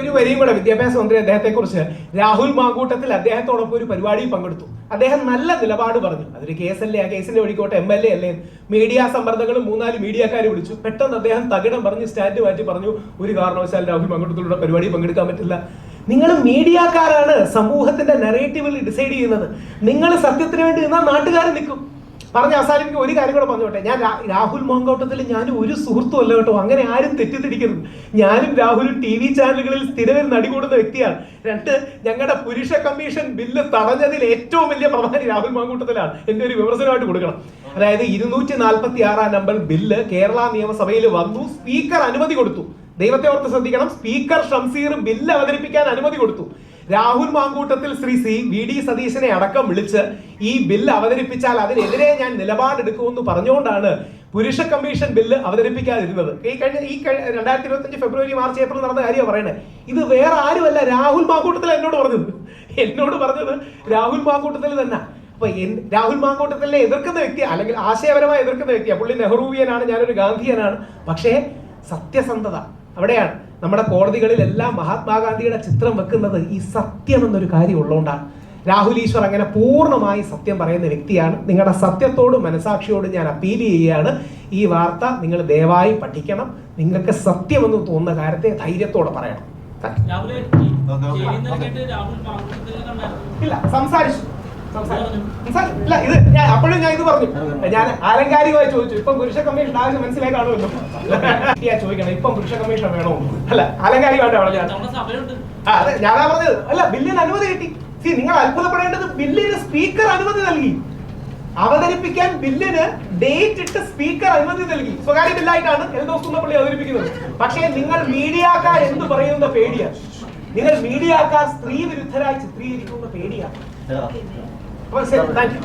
ഒരു വരിയും കൂടെ വിദ്യാഭ്യാസ മന്ത്രി അദ്ദേഹത്തെക്കുറിച്ച് രാഹുൽ മാങ്കൂട്ടത്തിൽ അദ്ദേഹത്തോടൊപ്പം ഒരു പരിപാടിയിൽ പങ്കെടുത്തു. അദ്ദേഹം നല്ല നിലപാട് പറഞ്ഞു. അതൊരു കേസല്ലേ? ആ കേസിന്റെ വഴിക്കോട്ടെ എം എൽ എ അല്ലേ? മീഡിയ സമ്മർദ്ദങ്ങളും മൂന്നാൽ മീഡിയക്കാരെ വിളിച്ചു. പെട്ടെന്ന് അദ്ദേഹം തകിടം പറഞ്ഞ് സ്റ്റാൻഡ് മാറ്റി പറഞ്ഞു ഒരു കാരണവശാലും രാഹുൽ മാങ്കൂട്ടത്തിലൂടെ പരിപാടി പങ്കെടുക്കാൻ പറ്റില്ല. നിങ്ങൾ മീഡിയക്കാരാണ് സമൂഹത്തിന്റെ നെറേറ്റീവിൽ ഡിസൈഡ് ചെയ്യുന്നത്. നിങ്ങൾ സത്യത്തിന് വേണ്ടി നിന്നാൽ നാട്ടുകാർ നിൽക്കും. പറഞ്ഞ അവസാനിപ്പിക്കും ഒരു കാര്യം കൂടെ പറഞ്ഞോട്ടെ. ഞാൻ രാഹുൽ മോങ്കോട്ടത്തിൽ ഞാൻ ഒരു സുഹൃത്തും അല്ല കേട്ടോ. അങ്ങനെ ആരും തെറ്റിദ്ധരിക്കരുത്. ഞാനും രാഹുലും ടി വി ചാനലുകളിൽ സ്ഥിരം നടികൂടുന്ന വ്യക്തിയാണ്. രണ്ട് ഞങ്ങളുടെ പുരുഷ കമ്മീഷൻ ബില്ല് തടഞ്ഞതിൽ ഏറ്റവും വലിയ പ്രധാനി രാഹുൽ മാങ്കൂട്ടത്തിലാണ് എന്റെ ഒരു വിമർശനമായിട്ട് കൊടുക്കണം. അതായത് ഇരുന്നൂറ്റി നാൽപ്പത്തി ആറാം നമ്പർ ബില്ല് കേരള നിയമസഭയിൽ വന്നു. സ്പീക്കർ അനുമതി കൊടുത്തു. ദൈവത്തെ ഓർത്ത് ശ്രദ്ധിക്കണം. സ്പീക്കർ ഷംസീർ ബില്ല് അവതരിപ്പിക്കാൻ അനുമതി കൊടുത്തു. Rahul Mamkootathil Shri C V D സതീശനെ അടക്കം വിളിച്ച് ഈ ബില്ല് അവതരിപ്പിച്ചാൽ അതിനെതിരെ ഞാൻ നിലപാടെടുക്കുമെന്ന് പറഞ്ഞുകൊണ്ടാണ് പുരുഷ കമ്മീഷൻ ബില്ല് അവതരിപ്പിക്കാതിരുന്നത്. ഈ കഴിഞ്ഞ ഈ രണ്ടായിരത്തി ഇരുപത്തഞ്ച് ഫെബ്രുവരി മാർച്ച് ഏപ്രിൽ നടന്ന കാര്യമാണ് പറയണേ. ഇത് വേറെ ആരുമല്ല രാഹുൽ മാങ്കൂട്ടത്തിൽ എന്നോട് പറഞ്ഞത്. എന്നോട് പറഞ്ഞത് രാഹുൽ മാങ്കൂട്ടത്തിൽ തന്നെ. അപ്പൊ രാഹുൽ മാങ്കൂട്ടത്തിലെ എതിർക്കുന്ന വ്യക്തി അല്ലെങ്കിൽ ആശയപരമായി എതിർക്കുന്ന വ്യക്തിയാണ് പുള്ളി നെഹ്റുവിയനാണ് ഞാനൊരു ഗാന്ധിയനാണ്. പക്ഷേ സത്യസന്ധത അവിടെയാണ്. നമ്മുടെ കോടതികളിലെല്ലാം മഹാത്മാഗാന്ധിയുടെ ചിത്രം വെക്കുന്നത് ഈ സത്യം എന്നൊരു കാര്യം ഉള്ളതുകൊണ്ടാണ്. രാഹുൽ ഈശ്വർ അങ്ങനെ പൂർണമായി സത്യം പറയുന്ന വ്യക്തിയാണ്. നിങ്ങളുടെ സത്യത്തോടും മനസാക്ഷിയോടും ഞാൻ അപ്പീൽ ചെയ്യുകയാണ്. ഈ വാർത്ത നിങ്ങൾ ദയവായി പഠിക്കണം. നിങ്ങൾക്ക് സത്യമെന്ന് തോന്നുന്ന കാര്യത്തെ ധൈര്യത്തോടെ പറയണം. ഇല്ല സംസാരിച്ചു. സംസാരിച്ചു. സംസാരി- ഇല്ല ഇത് ഞാൻ അപ്പോഴും ഞാൻ ഇത് പറഞ്ഞു. ഞാൻ ആലങ്കാരികമായി ചോദിച്ചു ഇപ്പം പുരുഷ കമ്മീഷൻ ആവശ്യം മനസ്സിലായി കാണുമല്ലോ. ചോദിക്കണം ഇപ്പം പുരുഷ കമ്മീഷൻ വേണോ? അല്ല ആലങ്കാരികമായിട്ട് അതെ ഞാനാ പറഞ്ഞത്. അല്ല ബില്ലിന് അനുമതി കിട്ടി. സി നിങ്ങൾ അത്ഭുതപ്പെടേണ്ടത് ബില്ലിന് സ്പീക്കർ അനുമതി നൽകി. അവതരിപ്പിക്കാൻ ബില്ലിന് ഡേറ്റ് ഇട്ട് സ്പീക്കർ അനുമതി നൽകി. സ്വകാര്യ ബില്ലായിട്ടാണ് എൽ ദോസ് കുന്നപ്പള്ളി അവതരിപ്പിക്കുന്നത്. പക്ഷേ നിങ്ങൾ മീഡിയക്കാർ എന്ത് പറയുന്ന പേടിയാണ് നിങ്ങൾ മീഡിയക്കാർ സ്ത്രീ വിരുദ്ധരായി ചിത്രീകരിക്കുന്ന പേടിയാണ്. അപ്പോൾ ശരി താങ്ക് യു